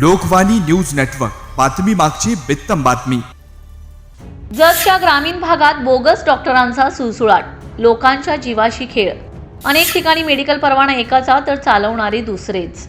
Lokvani news network. बातमी मागची बित्तम बातमी. जतच्या ग्रामीण भागात बोगस डॉक्टरांचा सुळसुळाट लोकांच्या जीवाशी खेळ. अनेक ठिकाणी मेडिकल परवाना एकाचा तर चालवणारे दुसरेच.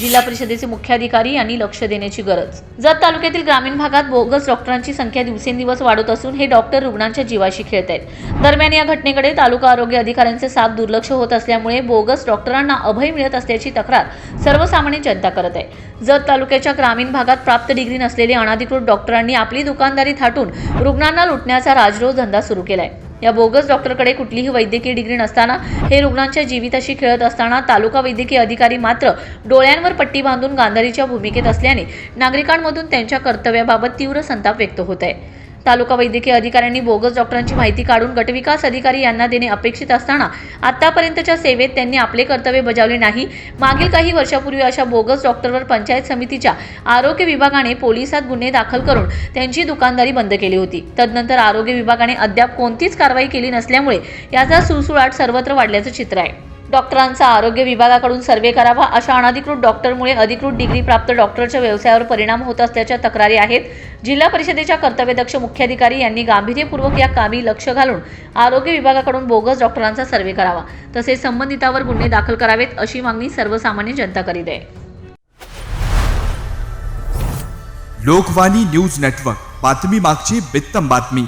जिल्हा परिषदेचे मुख्याधिकारी यांनी लक्ष देण्याची गरज. जत तालुक्यातील ग्रामीण भागात बोगस डॉक्टरांची संख्या दिवसेंदिवस वाढत असून हे डॉक्टर रुग्णांच्या जीवाशी खेळत आहेत. दरम्यान या घटनेकडे तालुका आरोग्य अधिकाऱ्यांचे साफ दुर्लक्ष होत असल्यामुळे बोगस डॉक्टरांना अभय मिळत असल्याची तक्रार सर्वसामान्य जनता करत आहे. जत तालुक्याच्या ग्रामीण भागात प्राप्त डिग्री नसलेले अनाधिकृत डॉक्टरांनी आपली दुकानदारी थाटून रुग्णांना लुटण्याचा राजरोज धंदा सुरू केलाय. या बोगस डॉक्टरकडे कुठलीही वैद्यकीय डिग्री नसताना हे रुग्णांच्या जीविताशी खेळत असताना तालुका वैद्यकीय अधिकारी मात्र डोळ्यांवर पट्टी बांधून गांधारीच्या भूमिकेत असल्याने नागरिकांमधून त्यांच्या कर्तव्याबाबत तीव्र संताप व्यक्त होत आहे. तालुका वैद्यकीय अधिकाऱ्यांनी बोगस डॉक्टरांची माहिती काढून गटविकास अधिकारी यांना देणे अपेक्षित असताना आतापर्यंतच्या सेवेत त्यांनी आपले कर्तव्य बजावले नाही. मागील काही वर्षापूर्वी अशा बोगस डॉक्टरवर पंचायत समितीच्या आरोग्य विभागाने पोलिसात गुन्हे दाखल करून त्यांची दुकानदारी बंद केली होती. तदनंतर आरोग्य विभागाने अद्याप कोणतीच कारवाई केली नसल्यामुळे याचा सुळसुळाट सर्वत्र वाढल्याचं चित्र आहे. डॉक्टरांचा आरोग्य विभागाकडून सर्वे करावा अशा अनधिकृत डॉक्टरमुळे अधिकृत डिग्री प्राप्त डॉक्टरच्या व्यवसायावर परिणाम होत असल्याच्या तक्रारी आहेत. जिल्हा परिषदेच्या कर्तव्यदक्ष मुख्याधिकारी यांनी गांभीर्यपूर्वक या कामी लक्ष घालून आरोग्य विभागाकडून बोगस डॉक्टरांचा सर्वे करावा. तसेच संबंधितावर गुन्हे दाखल करावेत अशी मागणी सर्वसामान्य जनता करीत आहे. Lokvani news network. बातमी मागची बित्तम बातमी.